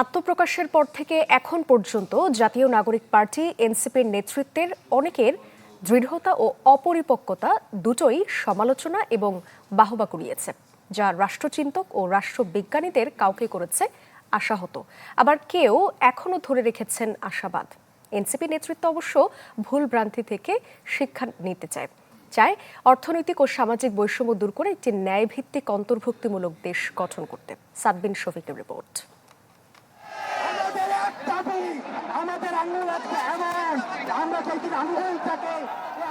আত্মপ্রকাশের পর থেকে এখন পর্যন্ত জাতীয় নাগরিক পার্টি, এনসিপির নেতৃত্বের অনেকের দৃঢ়তা ও অপরিপক্কতা দুটোই সমালোচনা এবং বাহবা কুড়িয়েছে, যা রাষ্ট্রচিন্তক ও রাষ্ট্রবিজ্ঞানীদের কাউকে করেছে আশাহত। আবার কেউ এখনও ধরে রেখেছেন আশাবাদ। এনসিপি নেতৃত্ব অবশ্য ভুল ভ্রান্তি থেকে শিক্ষা নিতে চায়। চায় অর্থনৈতিক ও সামাজিক বৈষম্য দূর করে একটি ন্যায়ভিত্তিক অন্তর্ভুক্তিমূলক দেশ গঠন করতে। সাদবিন শফিকের রিপোর্ট আমাদের এক দাবি আমাদের আঙুল একটা এমন আমরা যেদিন আঙুলটাকে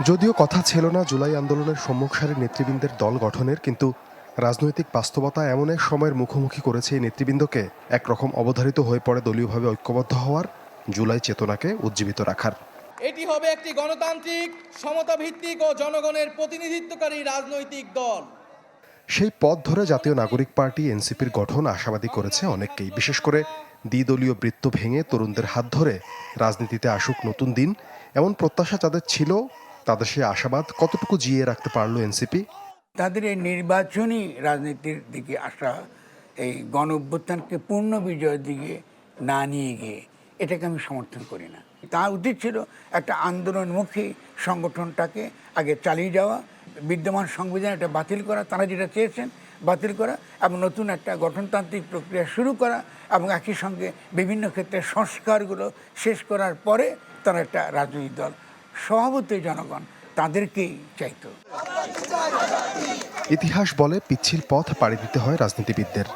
যদিও কথা ছিল না জুলাই আন্দোলনের সম্মুখ সারির নেতৃবৃন্দের দল গঠনের কিন্তু রাজনৈতিক বাস্তবতা এমন এক সময়ের মুখোমুখি করেছে এই নেতৃবৃন্দকে। একরকম অবধারিত হয়ে পড়ে দলীয়ভাবে ঐক্যবদ্ধ হওয়ার জুলাই চেতনাকে উজ্জীবিত রাখার। এটি হবে একটি গণতান্ত্রিক সমতা ভিত্তিক ও জনগণের প্রতিনিধিত্বকারী রাজনৈতিক দল। সেই পথ ধরে জাতীয় নাগরিক পার্টি এনসিপির গঠন আশাবাদী করেছে অনেককেই বিশেষ করে দ্বিদলীয় বৃত্ত ভেঙে তরুণদের হাত ধরে রাজনীতিতে আসুক নতুন দিন, এমন প্রত্যাশা যাদের ছিল, তাদের সেই আশাবাদ কতটুকু জিয়ে রাখতে পারল এনসিপি? তাদের এই নির্বাচনী রাজনীতির দিকে আসা, এই গণ অভ্যুত্থানকে পূর্ণ বিজয়ের দিকে না নিয়ে গিয়ে এটাকে আমি সমর্থন করি না। তার উচিত ছিল একটা আন্দোলনমুখী সংগঠনটাকে আগে চালিয়ে যাওয়া, বিদ্যমান সংবিধান এটা বাতিল করা, তারা যেটা চেয়েছেন বাতিল করা এবং নতুন একটা গঠনতান্ত্রিক প্রক্রিয়া শুরু করা এবং একই সঙ্গে বিভিন্ন ক্ষেত্রে সংস্কারগুলো শেষ করার পরে তারা একটা রাজনৈতিক দল। স্বভাবতই জনগণ তাদেরকেই চাইতো। ইতিহাস বলে পিচ্ছিল পথ পাড়ি দিতে হয় রাজনীতিবিদদের।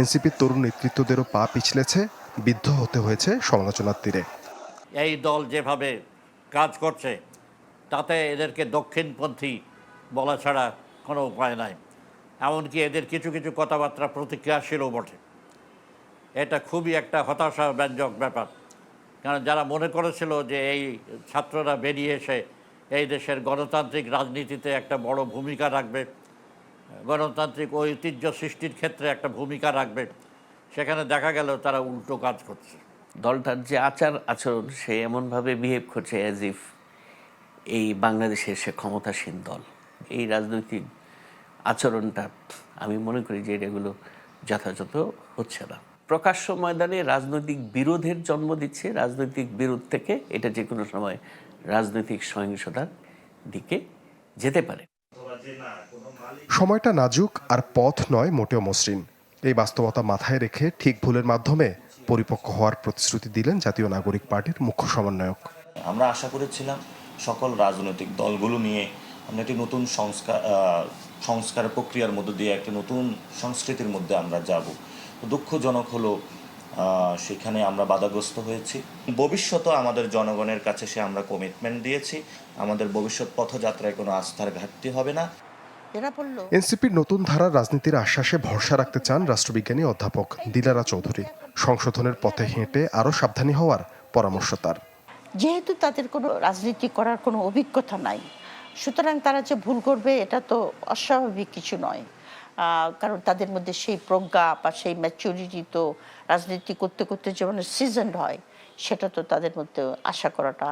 এনসিপির তরুণ নেতৃত্বদেরও পা পিছলেছে বিদ্ধ হতে হয়েছে সমালোচনার তীরে। এই দল যেভাবে কাজ করছে তাতে এদেরকে দক্ষিণপন্থী বলা ছাড়া কোনো উপায় নাই। এমনকি এদের কিছু কিছু কথাবার্তা প্রতিক্রিয়াশীলও বটে। এটা খুবই একটা হতাশা ব্যঞ্জক ব্যাপার। কারণ যারা মনে করেছিল যে এই ছাত্ররা বেরিয়ে এসে এই দেশের গণতান্ত্রিক রাজনীতিতে একটা বড় ভূমিকা রাখবে, গণতান্ত্রিক ঐতিহ্য সৃষ্টির ক্ষেত্রে একটা ভূমিকা রাখবে, সেখানে দেখা গেল তারা উল্টো কাজ করছে। দলটার যে আচার আচরণ, সে এমনভাবে বিহেভ করছে অ্যাজ ইফ এই বাংলাদেশের সে ক্ষমতাসীন দল, এই রাজনৈতিক আচরণটা আমি মনে করি যে এগুলো যথাযথ হচ্ছে না। প্রকাশ্য ময়দানে রাজনৈতিক বিরোধের জন্ম দিচ্ছে রাজনৈতিক বিরোধ থেকে এটা যে কোনো সময় রাজনৈতিক সহিংসতার দিকে যেতে পারে। সময়টা নাজুক আর পথ নয় মোটেও মসৃণ। এই বাস্তবতা মাথায় রেখে ঠিক ভুলের মাধ্যমে পরিপক্ক হওয়ার প্রতিশ্রুতি দিলেন জাতীয় নাগরিক পার্টির মুখ্য সমন্বয়ক। আমরা আশা করেছিলাম সকল রাজনৈতিক দলগুলো নিয়ে আমরা একটি নতুন সংস্কার সংস্কার প্রক্রিয়ার মধ্য দিয়ে একটা নতুন সংস্কৃতির মধ্যে আমরা যাব। দুঃখজনক হলো সেখানে আমরা বাধাগ্রস্ত হয়েছি। ভবিষ্যতে আমাদের জনগণের কাছে সে আমরা কমিটমেন্ট দিয়েছি। আমাদের ভবিষ্যৎ পথযাত্রায় কোনো আস্থার ঘাটতি হবে না। এনসিপির নতুন ধারার রাজনীতির আশ্বাসে ভরসা রাখতে চান রাষ্ট্রবিজ্ঞানী অধ্যাপক দিলারা চৌধুরী। সংশোধনের পথে হেঁটে আরও সাবধানী হওয়ার পরামর্শ তার। যেহেতু তাদের কোনো রাজনীতি করার কোনো অভিজ্ঞতা নাই সুতরাং তারা যে ভুল করবে, এটা তো অস্বাভাবিক কিছু নয়। কারণ তাদের মধ্যে সেই প্রজ্ঞা বা সেই ম্যাচুরিটি তো রাজনীতি করতে করতে যেমন সিজন হয়, সেটা তো তাদের মধ্যে আশা করাটা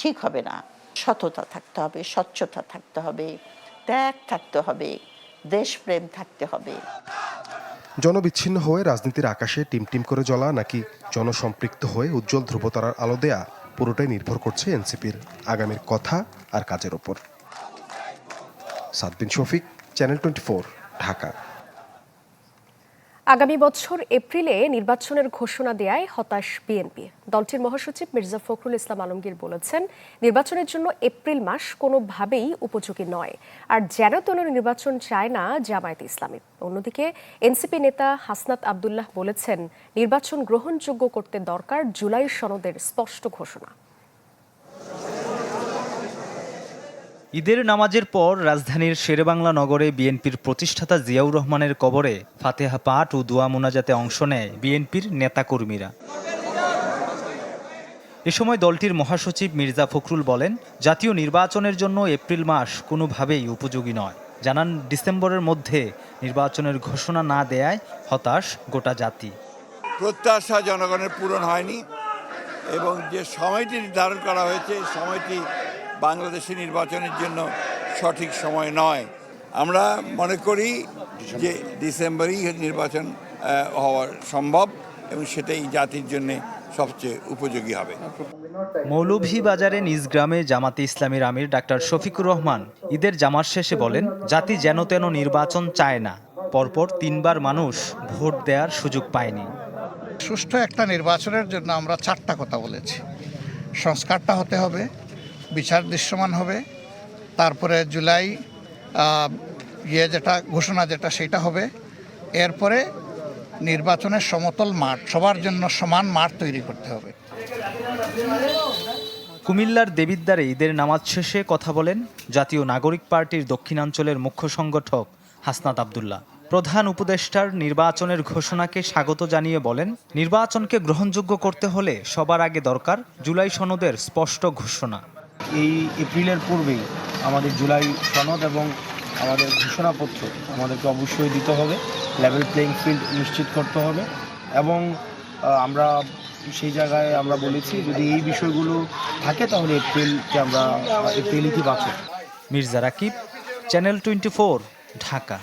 ঠিক হবে না। সততা থাকতে হবে, স্বচ্ছতা থাকতে হবে, ত্যাগ থাকতে হবে, দেশপ্রেম থাকতে হবে। জনবিচ্ছিন্ন হয়ে রাজনীতির আকাশে টিম টিম করে জ্বলা নাকি জনসম্পৃক্ত হয়ে উজ্জ্বল ধ্রুবতারার আলো দেয়া, পুরোটাই নির্ভর করছে এনসিপির আগামীর কথা আর কাজের ওপর। Sadbin Shafiq channel twenty Dhaka. আগামী বছর এপ্রিলে নির্বাচনের ঘোষণা দেয় হতাশ বিএনপি। দলটির মহাসচিব মির্জা ফখরুল ইসলাম আলমগীর বলেছেন, নির্বাচনের জন্য এপ্রিল মাস কোনোভাবেই উপযোগী নয়। আর যেন তেন নির্বাচন চায় না জামায়াত ইসলামী। অন্যদিকে, এনসিপি নেতা হাসনাত আবদুল্লাহ বলেছেন, নির্বাচন গ্রহণযোগ্য করতে দরকার জুলাই সনদের স্পষ্ট ঘোষণা। ঈদের নামাজের পর রাজধানীর শেরেবাংলা নগরে বিএনপির প্রতিষ্ঠাতা জিয়াউর রহমানের কবরে ফাতেহা পাঠ ও দোয়া মোনাজাতে অংশ নেয় বিএনপির নেতাকর্মীরা। এ সময় দলটির মহাসচিব মির্জা ফখরুল বলেন, জাতীয় নির্বাচনের জন্য এপ্রিল মাস কোনোভাবেই উপযোগী নয়। জানান, ডিসেম্বরের মধ্যে নির্বাচনের ঘোষণা না দেয়ায় হতাশ গোটা জাতি। প্রত্যাশা জনগণের পূরণ হয়নি এবং যে সময়টি নির্ধারণ করা হয়েছে, সময়টি বাংলাদেশে নির্বাচনের জন্য সঠিক সময় নয়। আমরা মনে করি যে ডিসেম্বরেই নির্বাচন আহ, হওয়া সম্ভব এবং সেটাই জাতির জন্য সবচেয়ে উপযোগী হবে। মৌলভীবাজারে নিজ গ্রামে জামাতে ইসলামীর আমির ডাক্তার শফিকুর রহমান ঈদের জামার শেষে বলেন জাতি যেন তেন নির্বাচন চায় না। পরপর তিনবার মানুষ ভোট দেওয়ার সুযোগ পায়নি। সুষ্ঠু একটা নির্বাচনের জন্য আমরা চারটা কথা বলেছি। সংস্কারটা হতে হবে বিচার দৃশ্যমান হবে। তারপরে জুলাই ইয়ে যেটা, ঘোষণা যেটা সেটা হবে। এরপরে নির্বাচনের সমতল মাঠ, সবার জন্য সমান মাঠ তৈরি করতে হবে। কুমিল্লার দেবিদ্বারে ঈদের নামাজ শেষে কথা বলেন জাতীয় নাগরিক পার্টির দক্ষিণাঞ্চলের মুখ্য সংগঠক হাসনাত আবদুল্লাহ। প্রধান উপদেষ্টার নির্বাচনের ঘোষণাকে স্বাগত জানিয়ে বলেন, নির্বাচনকে গ্রহণযোগ্য করতে হলে সবার আগে দরকার জুলাই সনদের স্পষ্ট ঘোষণা। এই এপ্রিলের পূর্বেই আমাদের জুলাই সনদ এবং আমাদের ঘোষণাপত্র আমাদেরকে অবশ্যই দিতে হবে লেভেল প্লেইং ফিল্ড নিশ্চিত করতে হবে এবং আমরা সেই জায়গায় আমরা বলেছি যদি এই বিষয়গুলো থাকে তাহলে এপ্রিলকে আমরা এপ্রিল ইতিবাচক। Mirza Rakib channel twenty Dhaka.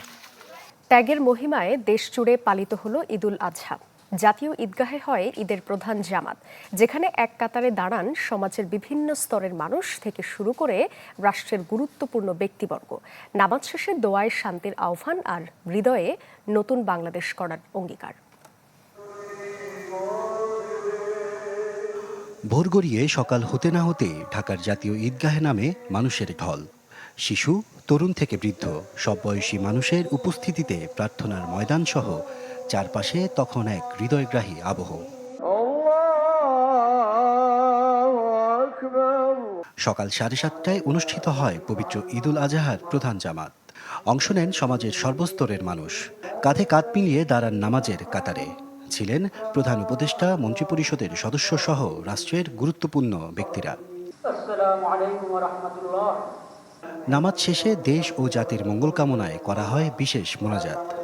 ত্যাগের মহিমায় দেশ জুড়ে পালিত হলো ঈদুল আজহা। জাতীয় ঈদগাহে হয় ঈদের প্রধান জামাত, যেখানে এক কাতারে দাঁড়ান সমাজের বিভিন্ন স্তরের মানুষ থেকে শুরু করে রাষ্ট্রের গুরুত্বপূর্ণ ব্যক্তিবর্গ। নামাজ শেষে দোয়ায় শান্তির আহ্বান আর হৃদয়ে নতুন বাংলাদেশ করার অঙ্গীকার। ভোর গড়িয়ে সকাল হতে না হতে ঢাকার জাতীয় ঈদগাহে নামে মানুষের ঢল। শিশু, তরুণ থেকে বৃদ্ধ, সব বয়সী মানুষের উপস্থিতিতে প্রার্থনার ময়দান সহ চারপাশে তখন এক হৃদয়গ্রাহী আবহ। সকাল সাড়ে সাতটায় অনুষ্ঠিত হয় পবিত্র ঈদুল আজহার প্রধান জামাত। অংশ নেন সমাজের সর্বস্তরের মানুষ। কাঁধে কাঁধ মিলিয়ে দাঁড়ান নামাজের কাতারে। ছিলেন প্রধান উপদেষ্টা, মন্ত্রিপরিষদের সদস্য সহ রাষ্ট্রের গুরুত্বপূর্ণ ব্যক্তিরা। নামাজ শেষে দেশ ও জাতির মঙ্গল কামনায় করা হয় বিশেষ মোনাজাত।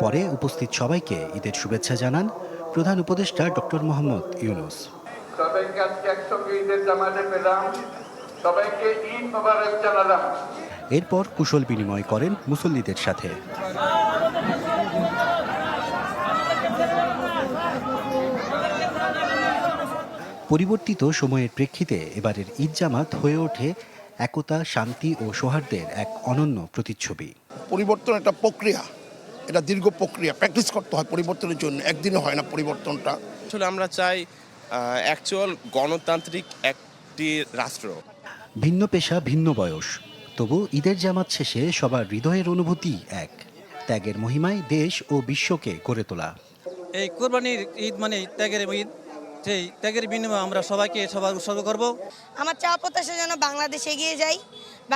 পরে উপস্থিত সবাইকে ঈদের শুভেচ্ছা জানান প্রধান উপদেষ্টা ডক্টর মোহাম্মদ ইউনুস। সবাইকে আজকে একসঙ্গে ঈদের জামাতে পেলাম। সবাইকে ঈদ মোবারক জানালাম। এরপর কুশল বিনিময় করেন মুসল্লিদের সাথে। পরিবর্তিত সময়ের প্রেক্ষিতে এবারের ঈদ জামাত হয়ে ওঠে একতা শান্তি ও সৌহার্দ্যের এক অনন্য প্রতিচ্ছবি। পরিবর্তন একটা প্রক্রিয়া। এটা দীর্ঘ প্রক্রিয়া। প্র্যাকটিস করতে হয় পরিবর্তনের জন্য। একদিনে হয় না পরিবর্তনটা। আসলে আমরা চাই অ্যাকচুয়াল গণতান্ত্রিক একটি রাষ্ট্র। ভিন্ন পেশা ভিন্ন বয়স। তবু ঈদের জামাত শেষে সবার হৃদয়ের অনুভূতি এক। ত্যাগের মহিমায় দেশ ও বিশ্বকে গড়ে তোলা। এই কোরবানির ঈদ মানে ত্যাগের ঈদ সেই ত্যাগের বিনিময়ে আমরা সবাইকে সবার উৎসর্গ করব। আমার চাওয়া প্রত্যাশা যেন বাংলাদেশ এগিয়ে যাই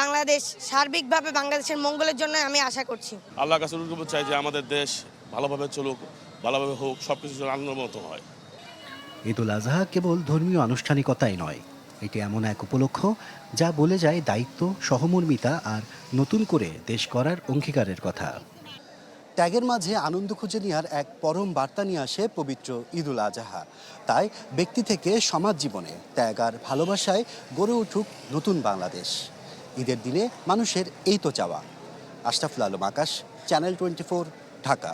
বাংলাদেশ সার্বিকভাবে বাংলাদেশের মঙ্গলের জন্য আমি আশা করছি। আল্লাহ কাছে অনুরোধ চাই যে আমাদের দেশ ভালোভাবে চলুক ভালোভাবে হোক সব কিছু আনন্দ মতো হয়। ঈদুল আজহা কেবল ধর্মীয় আনুষ্ঠানিকতাই নয় এটি এমন এক উপলক্ষ যা বলে যায় দায়িত্ব সহমর্মিতা আর নতুন করে দেশ করার অঙ্গীকারের কথা। ত্যাগের মাঝে আনন্দ খুঁজে নেওয়ার এক পরম বার্তা নিয়ে আসে পবিত্র ঈদুল আজহা। তাই ব্যক্তি থেকে সমাজ জীবনে ত্যাগ আর ভালোবাসায় গড়ে উঠুক নতুন বাংলাদেশ। ঈদের দিনে মানুষের এই তো চাওয়া। আশরাফুল আলম আকাশ চ্যানেল টোয়েন্টি ঢাকা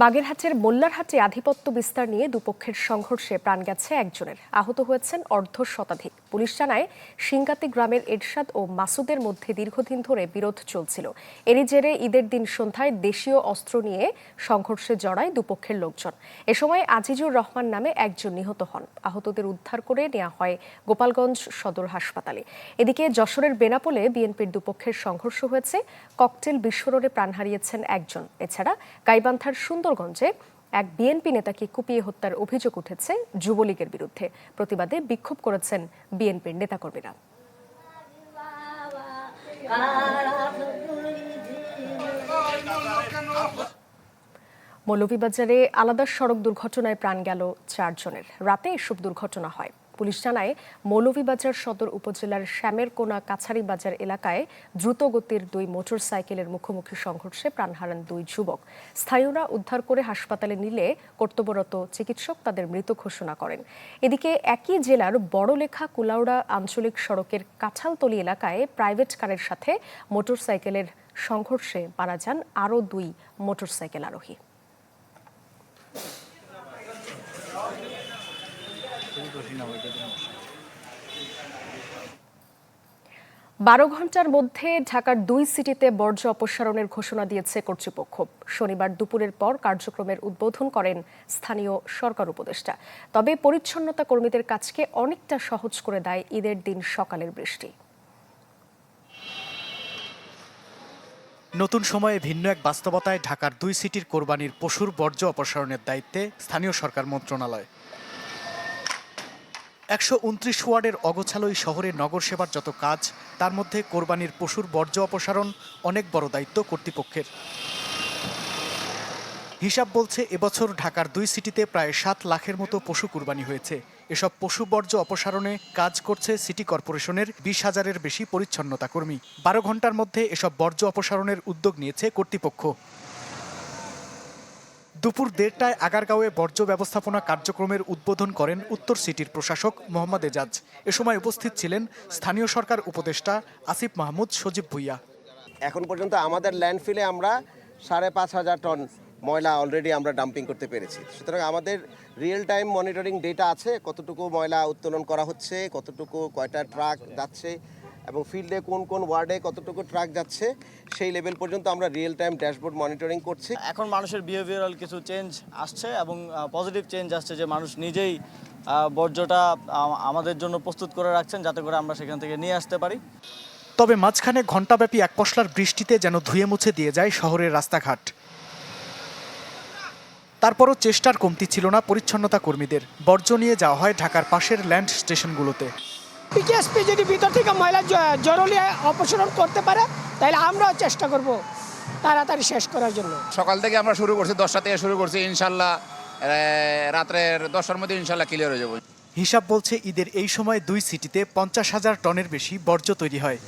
বাগেরহাটের মোল্লারহাটে আধিপত্য বিস্তার নিয়ে দুপক্ষের সংঘর্ষে প্রাণ গেছে একজনের। আহত হয়েছেন অর্ধ শতাধিক। পুলিশ জানায় সিঙ্গাতি গ্রামের এরশাদ ও মাসুদের মধ্যে দীর্ঘদিন ধরে বিরোধ চলছিল। এরই জেরে ঈদের দিন সন্ধ্যায় দেশীয় অস্ত্র নিয়ে সংঘর্ষে জড়ায় দুপক্ষের লোকজন। এ সময় আজিজুর রহমান নামে একজন নিহত হন। আহতদের উদ্ধার করে নেওয়া হয় গোপালগঞ্জ সদর হাসপাতালে। এদিকে যশোরের বেনাপোলে বিএনপির দুপক্ষের সংঘর্ষ হয়েছে। ককটেল বিস্ফোরণে প্রাণ হারিয়েছেন একজন। এছাড়া গাইবান্ধার সুন্দরগঞ্জে এক বিএনপি নেতাকে কুপিয়ে হত্যার অভিযোগ উঠেছে যুবলীগের বিরুদ্ধে। প্রতিবাদে বিক্ষোভ করেছেন বিএনপির নেতাকর্মীরা। মৌলভীবাজারে আলাদা সড়ক দুর্ঘটনায় প্রাণ গেল চারজনের। রাতে এসব দুর্ঘটনা হয়। পুলিশ জানায়, মৌলভীবাজার সদর উপজেলার শ্যামেরকোনা কাছারি বাজার এলাকায় দ্রুত গতির দুই মোটরসাইকেলের মুখোমুখি সংঘর্ষে প্রাণ হারান দুই যুবক। স্থানীয়রা উদ্ধার করে হাসপাতালে নিলে কর্তব্যরত চিকিৎসক তাদের মৃত ঘোষণা করেন। এদিকে একই জেলার বড়লেখা কুলাউড়া আঞ্চলিক সড়কের কাছালতলি এলাকায় প্রাইভেট কারের সাথে মোটরসাইকেলের সংঘর্ষে মারা যান আরও দুই মোটরসাইকেল আরোহী। বারো ঘণ্টার মধ্যে ঢাকার দুই সিটিতে বর্জ্য অপসারণের ঘোষণা দিয়েছে কর্তৃপক্ষ। শনিবার দুপুরের পর কার্যক্রমের উদ্বোধন করেন স্থানীয় সরকার উপদেষ্টা। তবে পরিচ্ছন্নতা কর্মীদের কাজকে অনেকটা সহজ করে দেয় ঈদের দিন সকালের বৃষ্টি। নতুন সময়ে ভিন্ন এক বাস্তবতায় ঢাকার দুই সিটির কোরবানির পশুর বর্জ্য অপসারণের দায়িত্বে স্থানীয় সরকার মন্ত্রণালয়। একশো উনত্রিশ ওয়ার্ডের অগোছালই শহরে নগর সেবার যত কাজ, তার মধ্যে কোরবানির পশুর বর্জ্য অপসারণ অনেক বড় দায়িত্ব কর্তৃপক্ষের। হিসাব বলছে, এবছর ঢাকার দুই সিটিতে প্রায় সাত লাখের মতো পশু কুরবানি হয়েছে। এসব পশু বর্জ্য অপসারণে কাজ করছে সিটি কর্পোরেশনের বিশ হাজারের বেশি পরিচ্ছন্নতা কর্মী। বারো ঘণ্টার মধ্যে এসব বর্জ্য অপসারণের উদ্যোগ নিয়েছে কর্তৃপক্ষ। দুপুর দেড়টায় আগারগাঁওয়ে বর্জ্য ব্যবস্থাপনা কার্যক্রমের উদ্বোধন করেন উত্তর সিটির প্রশাসক মোহাম্মদ এজাজ। এ সময় উপস্থিত ছিলেন স্থানীয় সরকার উপদেষ্টা আসিফ মাহমুদ সজীব ভুইয়া। এখন পর্যন্ত আমাদের ল্যান্ডফিলে আমরা সাড়ে পাঁচ হাজার টন ময়লা অলরেডি আমরা ডাম্পিং করতে পেরেছি। সুতরাং আমাদের রিয়েল টাইম মনিটরিং ডেটা আছে, কতটুকু ময়লা উত্তোলন করা হচ্ছে, কতটুকু কয়টা ট্রাক যাচ্ছে এবং ফিল্ডে কোন কোন ওয়ার্ডে কতটুকু ট্রাক যাচ্ছে সেই লেভেল পর্যন্ত আমরা রিয়েল টাইম ড্যাশবোর্ড মনিটরিং করছি। এখন মানুষের বিহেভিয়ারাল কিছু চেঞ্জ আসছে এবং পজিটিভ চেঞ্জ আসছে যে মানুষ নিজেই বর্জ্যটা আমাদের জন্য প্রস্তুত করে রাখছেন যাতে করে আমরা সেখান থেকে নিয়ে আসতে পারি। তবে মাঝখানে ঘণ্টাব্যাপী এক পশলার বৃষ্টিতে যেন ধুয়ে মুছে দিয়ে যায় শহরের রাস্তাঘাট। তারপরও চেষ্টার কমতি ছিল না পরিচ্ছন্নতা কর্মীদের। বর্জ্য নিয়ে যাওয়া হয় ঢাকার পাশের ল্যান্ড স্টেশনগুলোতে পিকেএসপি যদি ভিতর থেকে ময়লা জরুরি অপসারণ করতে পারে তাহলে আমরাও চেষ্টা করব তাড়াতাড়ি শেষ করার জন্য। সকাল থেকে আমরা শুরু করছি দশটা থেকে শুরু করছি ইনশাল্লাহ রাত্রের দশটার মধ্যে ইনশাল্লাহ ক্লিয়ার হয়ে যাব। হিসাব বলছে ঈদের এই সময় দুই সিটিতে পঞ্চাশ হাজার টনের বেশি বর্জ্য তৈরি হয়।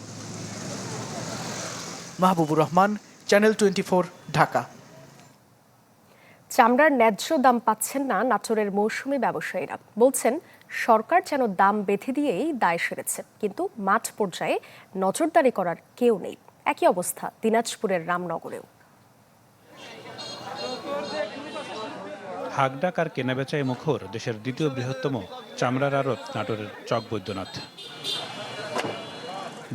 Mahbubur Rahman channel twenty Dhaka. চামড়ার ন্যায্য দাম পাচ্ছেন না নাটোরের মৌসুমি ব্যবসায়ীরা। বলছেন সরকার যেন দাম বেঁধে দিয়েই দায় সেরেছে, কিন্তু মাঠ পর্যায়ে নজরদারি করার কেউ নেই। একই অবস্থা দিনাজপুরের রামনগরেও। হাকডাক আর কেনাবেচায় মুখর দেশের দ্বিতীয় বৃহত্তম চামড়ার আড়ত নাটোরের চক বৈদ্যনাথ।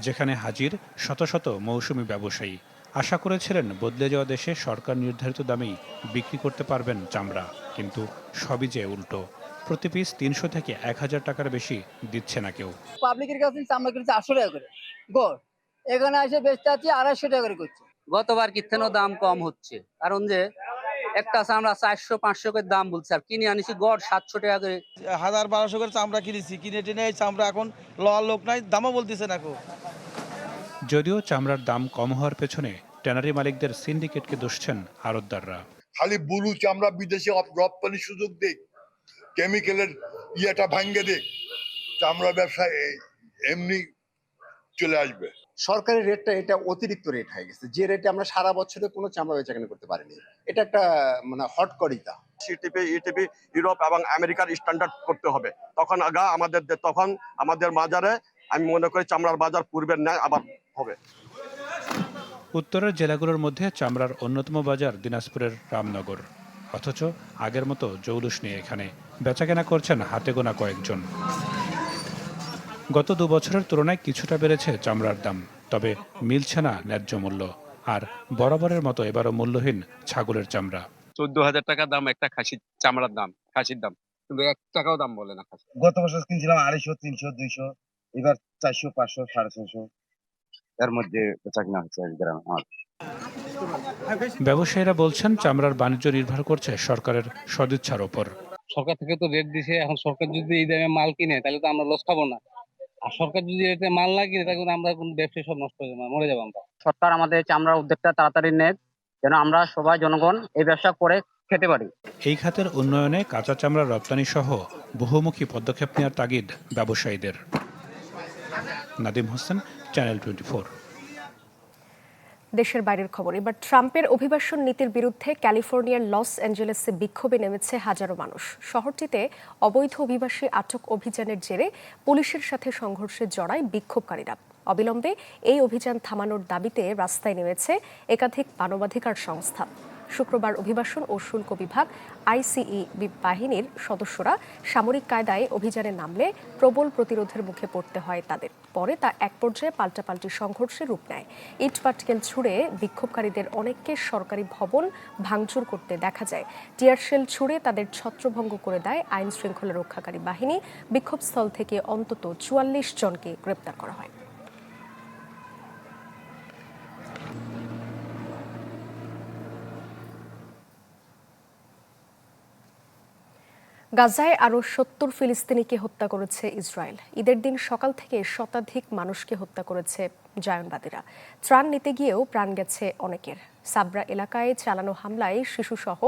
যেখানে হাজির শত শত মৌসুমি ব্যবসায়ী। আশা করেছিলেন বদলে যাওয়া দেশে সরকার নির্ধারিত দামেই বিক্রি করতে পারবেন চামড়া, কিন্তু সবই যে উল্টো। প্রতি পিস তিনশো থেকে এক হাজার টাকার বেশি দিচ্ছে না কেউ। পাবলিকের কাছে চামড়া কিনছে আটশো টাকা করে। গড় এখানে এসে বেচতে আছি আড়াইশো টাকা করে করছে। গতবার কিথেনও দাম কম হচ্ছে। কারণ যে একটা চামড়া চারশো পাঁচশো করে দাম বলছে আর কিনে আনিছি গড় সাতশো টাকা করে। হাজার বারোশো করে চামড়া কিনেছি। কিনে টেনে এই চামড়া এখন লওয়ার লোক নাই দামও বলতেছে না যদিও চামড়ার দাম কম হওয়ার পেছনে ট্যানারি মালিকদের সিন্ডিকেটকে দোষছেন আড়তদাররা। খালি বুলু চামড়া বিদেশে রপ্তানির সুযোগ দেখ কেমিক্যালের ইয়েটা ভাঙ্গে দেখ চামড়া ব্যবসায় এ- এমনি চলে আসবে। সরকারি রেটটা এটা অতিরিক্ত রেট হয়ে গেছে। যে রেটে আমরা সারা বছরে কোনো চামড়া বেচাকেনা করতে পারিনি। এটা একটা মানে হটকরিতা সিটিপি ইটিপি ইউরোপ এবং আমেরিকার স্ট্যান্ডার্ড করতে হবে। তখন আগা আমাদের তখন আমাদের বাজারে আমি মনে করি চামড়ার বাজার পূর্বের ন্যায় আবার হবে। উত্তরের জেলাগুলোর মধ্যে চামড়ার অন্যতম বাজার দিনাজপুরের রামনগর। অথচ আগের মতো জৌলুস নিয়ে এখানে বেচাকেনা করছেন হাতে গোনা কয়েকজন। গত দু বছরের তুলনায় কিছুটা বেড়েছে চামড়ার দাম তবে মিলছে না ন্যায্য মূল্য আর বরাবরের মতো এবারও মূল্যহীন ছাগলের চামড়া। চোদ্দ হাজার টাকা দাম একটা খাসির চামড়ার দাম খাসির দাম। কিন্তু এক টাকাও দাম বলে না গত বছর কিনছিলাম আড়াইশো তিনশো দুইশো এবার চারশো পাঁচশো সাড়ে ছশো এর মধ্যে বেচাকেনা হচ্ছে এক গ্রাম আমার ব্যবসায়ীরা বলছেন চামড়ার বাণিজ্য নির্ভর করছে সরকারের সদিচ্ছার ওপর। সরকার থেকে তো রেট দিছে এখন সরকার যদি এই দামে মাল কিনে তাহলে তো আমরা লস খাব না। আর সরকার যদি এটা মাল না কিনে তাহলে আমরা কোন ব্যবসা সব নষ্ট হয়ে যাবে মরে যাব আমরা। সরকার আমাদের চামড়ার উদ্যোগটা তাড়াতাড়ি নেক যেন আমরা সবাই জনগণ এই ব্যবসা করে খেতে পারি। এই খাতের উন্নয়নে কাঁচা চামড়া রপ্তানি সহ বহুমুখী পদক্ষেপ নেওয়ার তাগিদ ব্যবসায়ীদের। নাদিম হোসেন চ্যানেল টোয়েন্টি দেশের বাইরের খবর এবার ট্রাম্পের অভিবাসন নীতির বিরুদ্ধে ক্যালিফোর্নিয়ার লস অ্যাঞ্জেলেসে বিক্ষোভে নেমেছে হাজারো মানুষ। শহরটিতে অবৈধ অভিবাসী আটক অভিযানের জেরে পুলিশের সাথে সংঘর্ষে জড়ায় বিক্ষোভকারীরা। অবিলম্বে এই অভিযান থামানোর দাবিতে রাস্তায় নেমেছে একাধিক মানবাধিকার সংস্থা। শুক্রবার অভিবাসন ও শুল্ক বিভাগ, আইসিই বাহিনীর সদস্যরা সামরিক কায়দায় অভিযানে নামলে প্রবল প্রতিরোধের মুখে পড়তে হয় তাদের। পরে তা এক পর্যায়ে পাল্টাপাল্টি সংঘর্ষে রূপ নেয়। ইট পাটকেল ছুড়ে বিক্ষোভকারীদের অনেককে সরকারি ভবন ভাঙচুর করতে দেখা যায়। টিয়ারশেল ছুড়ে তাদের ছত্রভঙ্গ করে দেয় আইন শৃঙ্খলা রক্ষাকারী বাহিনী। বিক্ষোভস্থল থেকে অন্তত চুয়াল্লিশ জনকে গ্রেপ্তার করা হয়। গাজায় আরও সত্তর ফিলিস্তিনিকে হত্যা করেছে ইসরায়েল। ঈদের দিন সকাল থেকে শতাধিক মানুষকে হত্যা করেছে জায়নবাদীরা। ত্রাণ নিতে গিয়েও প্রাণ গেছে অনেকের। সাবরা এলাকায় চালানো হামলায় শিশুসহ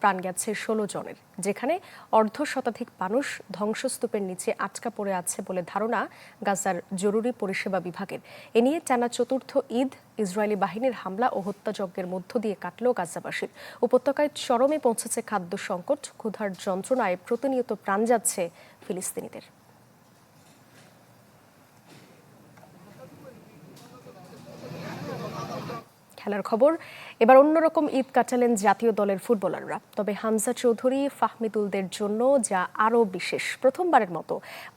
প্রাণ গেছে ষোলো জনের, যেখানে অর্ধ শতাধিক মানুষ ধ্বংসস্তূপের নিচে আটকা পড়ে আছে বলে ধারণা গাজার জরুরি পরিষেবা বিভাগের। এ নিয়ে টানা চতুর্থ ঈদ, ইসরায়েলি বাহিনীর হামলা ও হত্যাযজ্ঞের মধ্য দিয়ে কাটল গাজাবাসীর। উপত্যকায় চরমে পৌঁছেছে খাদ্য সংকট, ক্ষুধার যন্ত্রণায় প্রতিনিয়ত প্রাণ যাচ্ছে ফিলিস্তিনিদের। খেলার খবর। এবার অন্যরকম ঈদ কাটালেন জাতীয় দলের ফুটবলাররা। তবে হামজা চৌধুরী, ফাহমিদুলদের জন্য যা আরও বিশেষ, প্রথমবারের মতো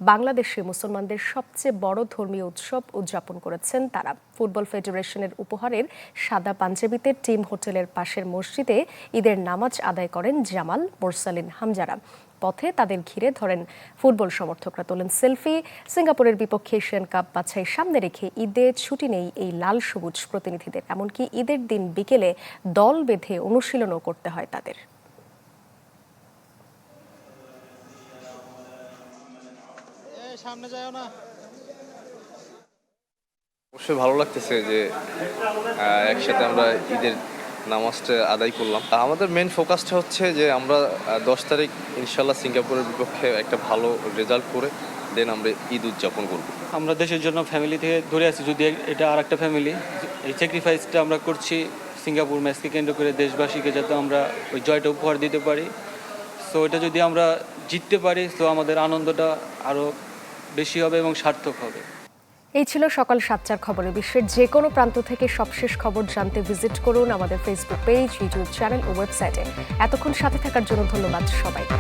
বাংলাদেশে মুসলমানদের সবচেয়ে বড় ধর্মীয় উৎসব উদযাপন করেছেন তারা। ফুটবল ফেডারেশনের উপহারের সাদা পাঞ্জাবিতে টিম হোটেলের পাশের মসজিদে ঈদের নামাজ আদায় করেন জামাল মোরসালিন হামজারা। পথে তাদের ঘিরে ধরেন ফুটবল সমর্থকরা। তোলেন সেলফি। সিঙ্গাপুরের বিপক্ষে এশিয়ান কাপ বাছাই সামনে রেখে ঈদে ছুটি নেই এই লাল সবুজ প্রতিনিধিদের। এমনকি ঈদের দিন বিকেলে দল বেঁধে অনুশীলনও করতে হয় তাদের। সামনে যায় না। অবশ্যই ভালো লাগতেছে যে একসাথে আমরা ঈদের নামাজটা আদায় করলাম। আমাদের মেন ফোকাসটা হচ্ছে যে আমরা দশ তারিখ ইনশাল্লাহ সিঙ্গাপুরের বিপক্ষে একটা ভালো রেজাল্ট করে দেন আমরা ঈদ উদযাপন করব। আমরা দেশের জন্য ফ্যামিলি থেকে ধরে আছি যদি এটা আর একটা ফ্যামিলি এই স্যাক্রিফাইসটা আমরা করছি সিঙ্গাপুর ম্যাচকে কেন্দ্র করে দেশবাসীকে যাতে আমরা ওই জয়টা উপহার দিতে পারি। সো এটা যদি আমরা জিততে পারি তো আমাদের আনন্দটা আরও বেশি হবে এবং সার্থক হবে। এই ছিল সকাল সাতটার খবরে। বিশ্বের যে কোনো প্রান্ত থেকে সবশেষ খবর জানতে ভিজিট করুন আমাদের ফেসবুক পেজ ইউটিউব চ্যানেল ও ওয়েবসাইটে এতক্ষণ সাথে থাকার জন্য ধন্যবাদ সবাইকে।